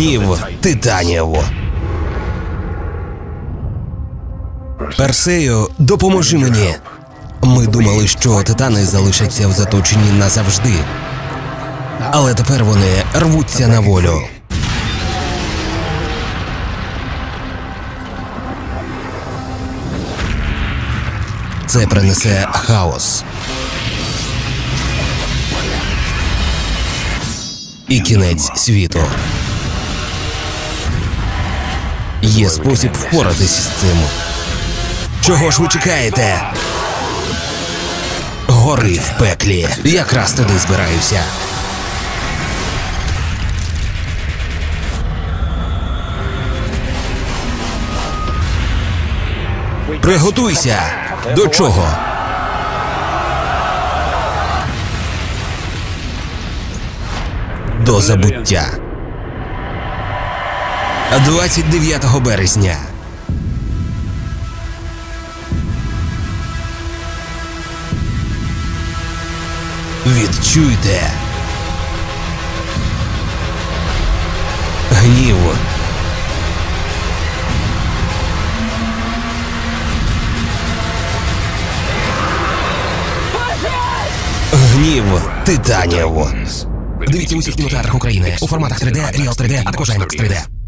Гнів титанів. Персею, допоможи мені. Ми думали, що титани залишаться в заточенні назавжди. Але тепер вони рвуться на волю. Це принесе хаос. І кінець світу. Є спосіб впоратись з цим. Чого ж ви чекаєте? Гори в пеклі. Якраз туди збираюся. Приготуйся. До чого? До забуття. 29 березня. Відчуйте. Гнів. Гнів титанів. Дивіться у усіх кінотеатрах України у форматах 3D, Real 3D, а також IMAX 3D.